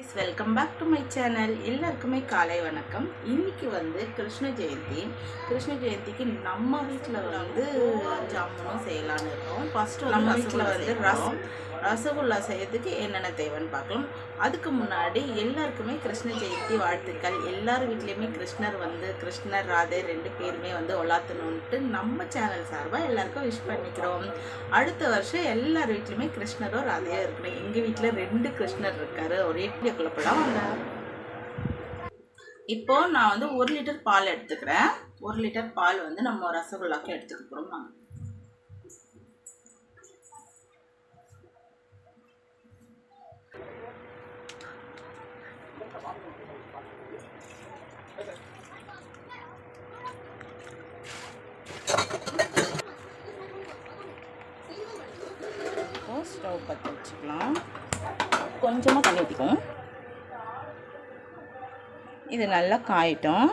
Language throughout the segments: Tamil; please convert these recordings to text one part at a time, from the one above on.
Welcome back to my channel எல்லாருக்குமே காலை வணக்கம். இன்னைக்கு வந்து கிருஷ்ண ஜெயந்தி. கிருஷ்ண ஜெயந்திக்கு நம்ம வீட்டில் வந்து ஜாமுனும் செய்யலான்னு இருக்கோம். ஃபஸ்ட்டு நம்ம வீட்டில் வந்து ரசம். ரசகுல்லா செய்யறதுக்கு என்னென்ன தேவைன்னு பார்க்கலாம். அதுக்கு முன்னாடி எல்லாருக்குமே கிருஷ்ண ஜெயந்தி வாழ்த்துக்கள். எல்லார் வீட்லேயுமே கிருஷ்ணர் வந்து கிருஷ்ணர் ராதே ரெண்டு பேருமே வந்து ஒலாத்தணுன்ட்டு நம்ம சேனல் சார்பாக எல்லாருக்கும் விஷ் பண்ணிக்கிறோம். அடுத்த வருஷம் எல்லார் வீட்லேயுமே கிருஷ்ணரும் ராதையோ இருக்கணும். எங்கள் வீட்டில் ரெண்டு கிருஷ்ணர் இருக்காரு. ஒரே குழப்பம் அந்த இப்போ நான் வந்து ஒரு லிட்டர் பால் எடுத்துக்கிறேன். ஒரு லிட்டர் பால் வந்து நம்ம ரசகுல்லாக்கு எடுத்துக்க போகிறோம் ஸ்டவ் பற்ற வச்சுக்கலாம். கொஞ்சமாக தண்ணி ஊற்றிக்கும் இது நல்லா காயட்டும்.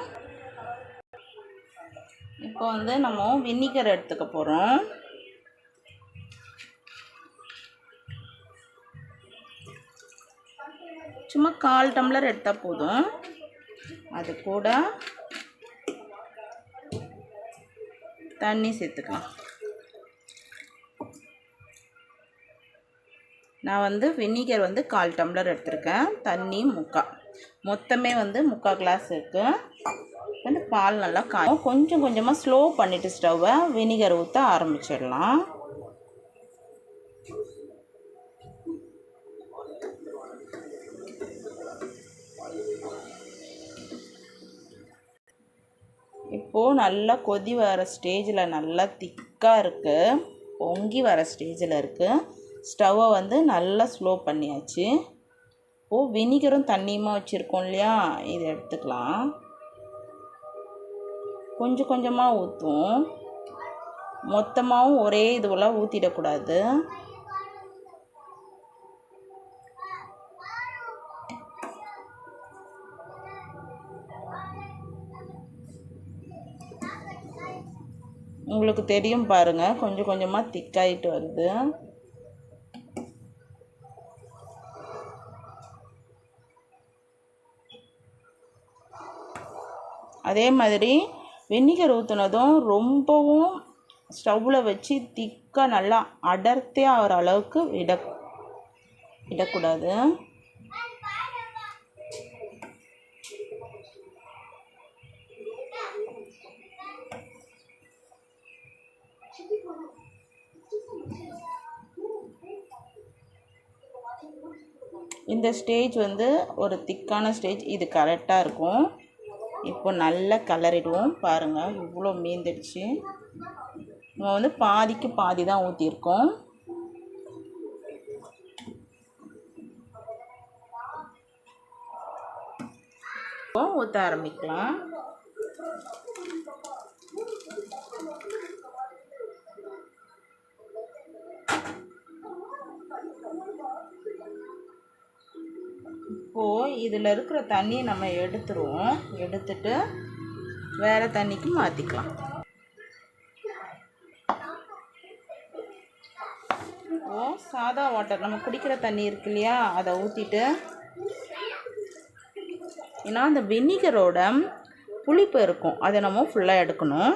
இப்போ வந்து நம்ம வினிகர் எடுத்துக்க போகிறோம் சும்மா கால் டம்ளர் எடுத்தால் போதும். அது கூட தண்ணி சேர்த்துக்கலாம். நான் வந்து வினிகர் வந்து கால் டம்ளர் எடுத்திருக்கேன். தண்ணி முக்கா. மொத்தமே வந்து முக்கால் கிளாஸ் இருக்குது வந்து பால் நல்லா காயும் கொஞ்சம் கொஞ்சமாக ஸ்லோ பண்ணிவிட்டு ஸ்டவ்வை வினிகர் ஊற்ற ஆரம்பிச்சிடலாம். இப்போது நல்லா கொதி வர ஸ்டேஜில் நல்லா திக்காக இருக்குது பொங்கி வர ஸ்டேஜில் இருக்குது ஸ்டவ்வை வந்து நல்லா ஸ்லோ பண்ணியாச்சு. ஓ வினிகரும் தண்ணியுமா வச்சுருக்கோம் இல்லையா? இதை எடுத்துக்கலாம். கொஞ்சம் கொஞ்சமாக ஊற்றும் மொத்தமாகவும் ஒரே இதுவெல்லாம் ஊற்றிடக்கூடாது உங்களுக்கு தெரியும் பாருங்கள் கொஞ்சம் கொஞ்சமாக திக்காயிட்டு வருது. அதே மாதிரி வெந்நீர் ஊற்றுனதும் ரொம்பவும் ஸ்டவ்வில் வச்சு திக்காக நல்லா அடர்த்தியாக ஆகிற அளவுக்கு விட விடக்கூடாது. இந்த ஸ்டேஜ் வந்து ஒரு திக்கான ஸ்டேஜ் இது கரெக்டாக இருக்கும். இப்போ நல்லா கலரிடுவோம். பாருங்கள் இவ்வளோ மீந்துடுச்சு. நம்ம வந்து பாதிக்கு பாதி தான் ஊற்றிருக்கோம் இப்போ ஊற்ற ஆரம்பிக்கலாம். இப்போது இதில் இருக்கிற தண்ணியை நம்ம எடுத்துருவோம். எடுத்துட்டு வேறு தண்ணிக்கு மாற்றிக்கலாம் ஓ சாதா வாட்டர் நம்ம குடிக்கிற தண்ணி இருக்கு இல்லையா? அதை ஊற்றிட்டு ஏன்னா அந்த வினிகரோட புளிப்பு இருக்கும். அதை நம்ம ஃபுல்லாக எடுக்கணும்.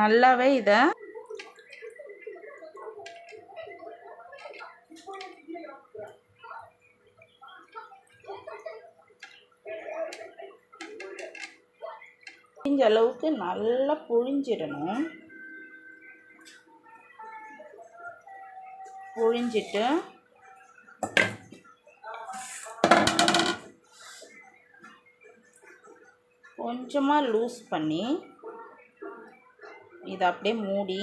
நல்லாவே இதை முடிஞ்ச அளவுக்கு நல்லா புழிஞ்சிடணும். புழிஞ்சிட்டு கொஞ்சமாக லூஸ் பண்ணி இதை அப்படியே மூடி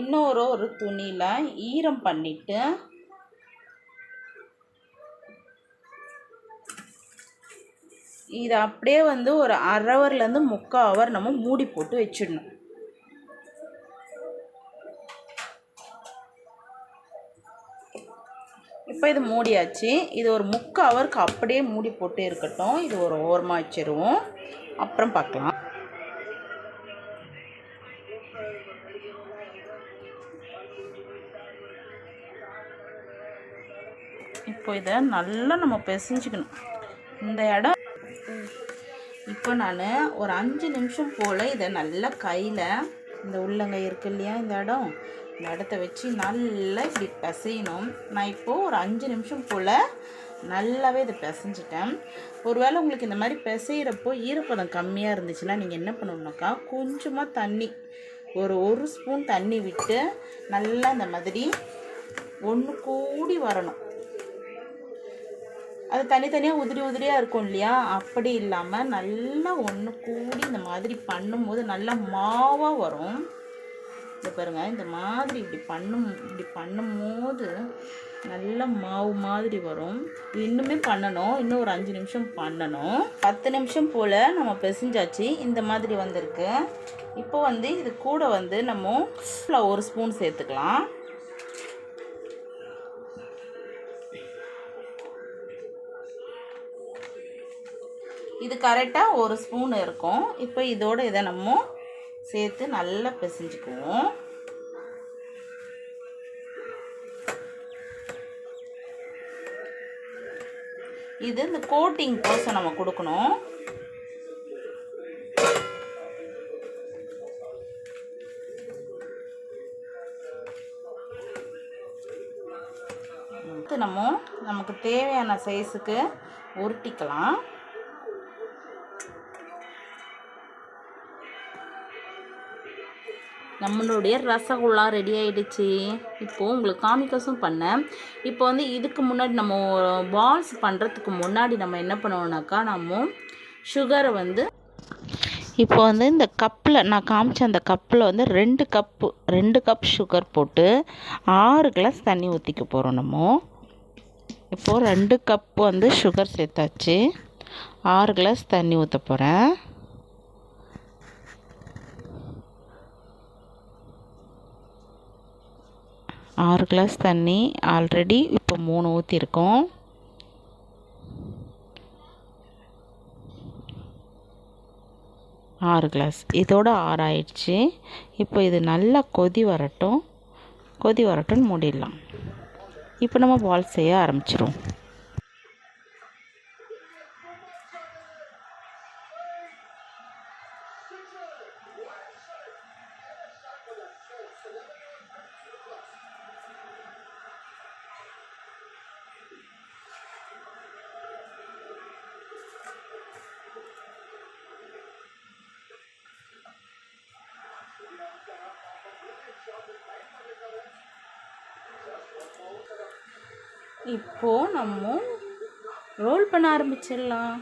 இன்னொரு ஒரு துணியில் ஈரம் பண்ணிவிட்டு இதை அப்படியே வந்து ஒரு அரை ஹவர்லேருந்து முக்கால் ஹவர் நம்ம மூடி போட்டு வச்சிடணும். இப்போ இது மூடியாச்சு. இது ஒரு முக்கால் ஹவருக்கு அப்படியே மூடி போட்டு இருக்கட்டும். இது ஒரு ஓரமாக வச்சிருவோம். அப்புறம் பார்க்கலாம். இப்போ இதை நல்லா நம்ம பிசைஞ்சுக்கணும். இந்த இடம் இப்போ நான் ஒரு அஞ்சு நிமிஷம் போல் இதை நல்லா கையில் இந்த உள்ளங்கை இருக்கு இல்லையா இந்த இடம்? இந்த இடத்த வச்சு நல்லா இப்படி பிசையணும். நான் இப்போது ஒரு அஞ்சு நிமிஷம் போல் நல்லாவே இதை பிசைஞ்சிட்டேன். ஒருவேளை உங்களுக்கு இந்த மாதிரி பிசையிறப்போ ஈரப்பதம் கம்மியாக இருந்துச்சுன்னா நீங்கள் என்ன பண்ணணுன்னாக்கா கொஞ்சமாக தண்ணி ஒரு ஒரு ஸ்பூன் தண்ணி விட்டு நல்லா இந்த மாதிரி ஒன்று கூடி வரணும். அது தனித்தனியாக உதிரி உதிரியாக இருக்கும் இல்லையா? அப்படி இல்லாமல் நல்லா ஒன்று கூடி இந்த மாதிரி பண்ணும்போது நல்லா மாவாக வரும். இந்த பாருங்கள் இந்த மாதிரி இப்படி பண்ணும் இப்படி பண்ணும்போது நல்ல மாவு மாதிரி வரும். இது இன்னுமே பண்ணணும். இன்னும் ஒரு அஞ்சு நிமிஷம் பண்ணணும். பத்து நிமிஷம் போல் நம்ம பிசைஞ்சாச்சு. இந்த மாதிரி வந்திருக்கு. இப்போ வந்து இது கூட வந்து நம்ம ஒரு ஸ்பூன் சேர்த்துக்கலாம். இது கரெக்டாக ஒரு ஸ்பூன் இருக்கும். இப்போ இதோட இதை நம்ம சேர்த்து நல்லா பிசைஞ்சுக்குவோம். இது இந்த கோட்டிங் கோசம் நம்ம கொடுக்கணும். நம்ம நமக்கு தேவையான சைஸுக்கு உருட்டிக்கலாம். நம்மளுடைய ரசகுல்லா ரெடி ஆகிடுச்சு இப்போது உங்களுக்கு காமிக்கஸும் பண்ணேன். இப்போ வந்து இதுக்கு முன்னாடி நம்ம பால்ஸ் பண்ணுறதுக்கு முன்னாடி நம்ம என்ன பண்ணுவோம்னாக்கா நம்ம சுகரை வந்து இப்போ வந்து இந்த கப்பில் நான் காமிச்ச அந்த கப்பில் வந்து ரெண்டு கப்பு ரெண்டு கப் சுகர் போட்டு ஆறு கிளாஸ் தண்ணி ஊற்றிக்க போகிறோம் நம்ம. இப்போது ரெண்டு கப் வந்து சுகர் சேர்த்தாச்சு. ஆறு கிளாஸ் தண்ணி ஊற்ற போகிறேன் ஆறு கிளாஸ் தண்ணி ஆல்ரெடி இப்போ மூணு ஊற்றிருக்கோம் ஆறு கிளாஸ். இதோட ஆறு ஆயிடுச்சு இப்போ இது நல்லா கொதி வரட்டும். கொதி வரட்டும்னு மூடிடலாம். இப்போ நம்ம பால் செய்ய ஆரம்பிச்சிடுவோம் இப்போது நம்ம ரோல் பண்ண ஆரம்பிச்சிடலாம்.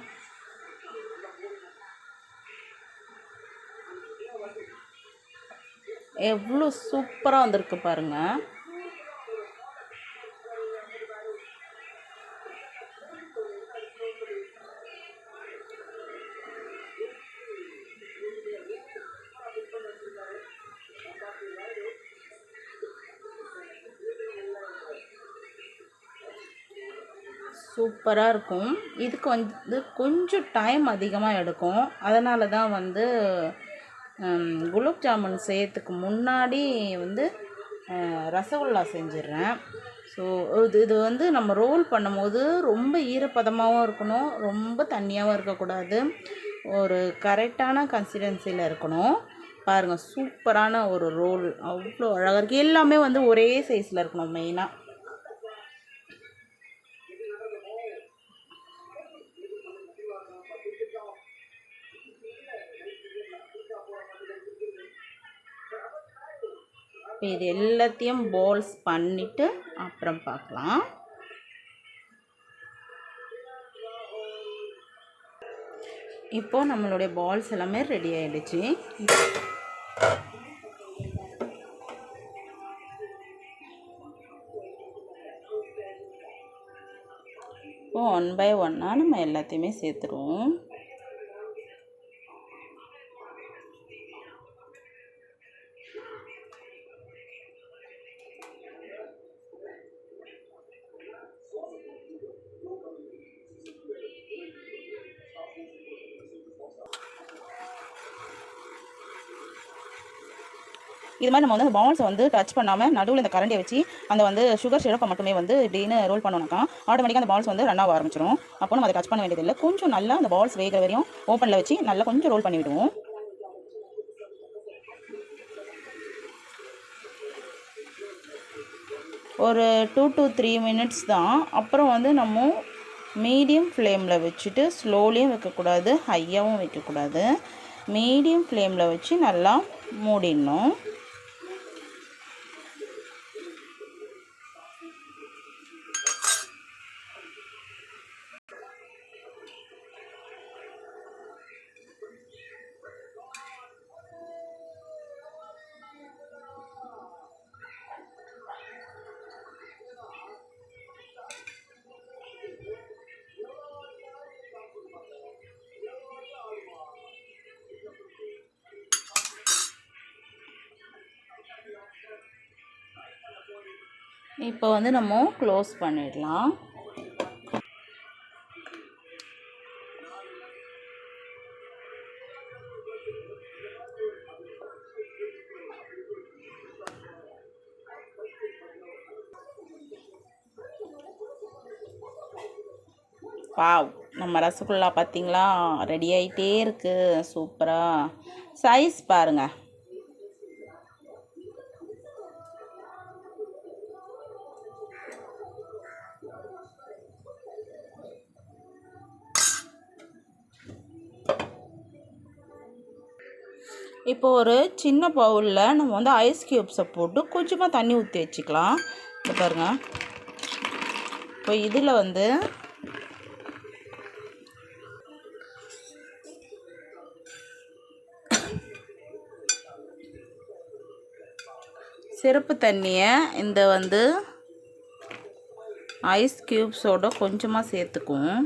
எவ்வளோ சூப்பராக வந்திருக்கு பாருங்கள் சூப்பராக இருக்கும். இதுக்கு வந்து கொஞ்சம் டைம் அதிகமாக எடுக்கும். அதனால தான் வந்து குலோப் ஜாமுன் செய்யறதுக்கு முன்னாடி வந்து ரசகுல்லா செஞ்சிடுறேன். ஸோ இது இது வந்து நம்ம ரோல் பண்ணும்போது ரொம்ப ஈரப்பதமாகவும் இருக்கணும். ரொம்ப தண்ணியாகவும் இருக்கக்கூடாது. ஒரு கரெக்டான கன்சிஸ்டன்சியில் இருக்கணும். பாருங்கள் சூப்பரான ஒரு ரோல் அவ்வளோ அழகாக இருக்குது எல்லாமே வந்து ஒரே சைஸில் இருக்கணும் மெயினாக இப்போ இது எல்லாத்தையும் பால்ஸ் பண்ணிவிட்டு அப்புறம் பார்க்கலாம். இப்போது நம்மளுடைய பால்ஸ் எல்லாமே ரெடி ஆகிடுச்சு இப்போ ஒன் பை ஒன்னாக நம்ம எல்லாத்தையுமே சேர்த்துருவோம். இது மாதிரி நம்ம வந்து அந்த பால்ஸை வந்து டச் பண்ணாமல் நடுவில் இந்த கரண்டியை வச்சு அந்த வந்து சுகர் சிறப்பை மட்டுமே வந்து இப்படின்னு ரோல் பண்ணோம்னாக்கா ஆட்டோமேட்டிக்காக அந்த பால்ஸ் வந்து ரன் ஆக ஆரம்பிச்சிடும் அப்போ நம்ம அதை டச் பண்ண வேண்டியதில்லை. கொஞ்சம் நல்லா அந்த பால்ஸ் வேகிற வரையும் ஓப்பனில் வச்சு நல்லா கொஞ்சம் ரோல் பண்ணிவிடுவோம். ஒரு டூ டு த்ரீ மினிட்ஸ் தான். அப்புறம் வந்து நம்ம மீடியம் ஃப்ளேமில் வச்சுட்டு ஸ்லோலியும் வைக்கக்கூடாது ஹையாகவும் வைக்கக்கூடாது. மீடியம் ஃப்ளேமில் வச்சு நல்லா மூடிடணும். இப்போ வந்து நம்ம க்ளோஸ் பண்ணிடலாம். பாவ் நம்ம ரசகுல்லா பார்த்தீங்களா? ரெடி ஆகிட்டே இருக்குது சூப்பராக சைஸ் பாருங்கள் இப்போ ஒரு சின்ன பவுலில் நம்ம வந்து ஐஸ் க்யூப்ஸை போட்டு கொஞ்சமாக தண்ணி ஊற்றி வச்சுக்கலாம். இப்போ பாருங்க. இப்போ இதில் வந்து சிறப்பு தண்ணியை இந்த வந்து ஐஸ் க்யூப்ஸோட கொஞ்சமாக சேர்த்துக்குவோம்.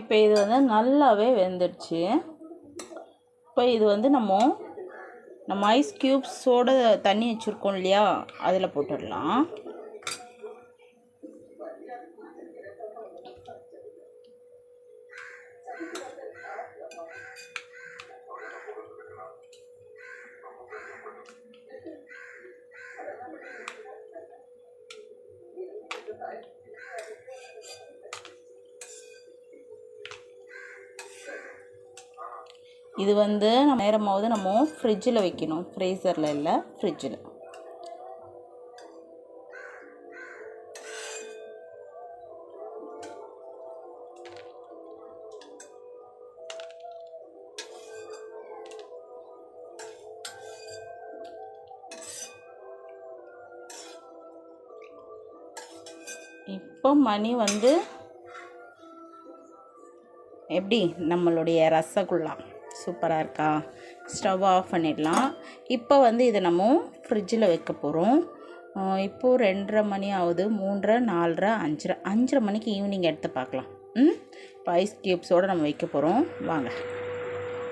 இப்போ இது வந்து நல்லாவே வெந்துடுச்சு. இப்போ இது வந்து நம்ம நம்ம ஐஸ் க்யூப்ஸோட தண்ணி வச்சுருக்கோம் இல்லையா? அதில் போட்டுடலாம். இது வந்து நம்ம நேரமாவது நம்ம ஃப்ரிட்ஜில் வைக்கணும். ஃப்ரீசரில் இல்லை ஃப்ரிட்ஜில் இப்போ மணி வந்து எப்படி? நம்மளுடைய ரசகுல்லா. சூப்பராக இருக்கா? ஸ்டவ் ஆஃப் பண்ணிடலாம். இப்போ வந்து இதை நம்ம ஃப்ரிட்ஜில் வைக்க போகிறோம் இப்போது ரெண்டரை மணி ஆகுது. மூன்றரை நாலரை அஞ்சரை. அஞ்சரை மணிக்கு ஈவினிங் எடுத்து பார்க்கலாம். ம்? இப்போ ஐஸ் க்யூப்ஸோடு நம்ம வைக்க போகிறோம் வாங்க.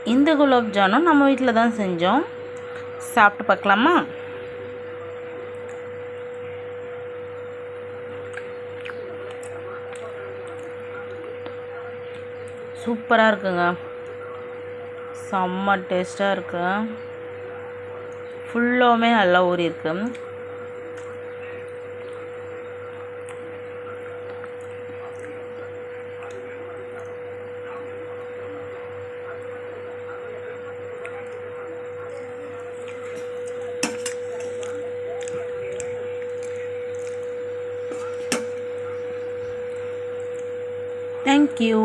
இந்த குலாப் ஜானும் நம்ம வீட்டில் தான் செஞ்சோம். சாப்பிட்டு பார்க்கலாமா? சூப்பராக இருக்குங்க. செம்ம டேஸ்ட்டாக இருக்கு. ஃபுல்லாமே நல்லா ஊறி இருக்கு. தேங்க்யூ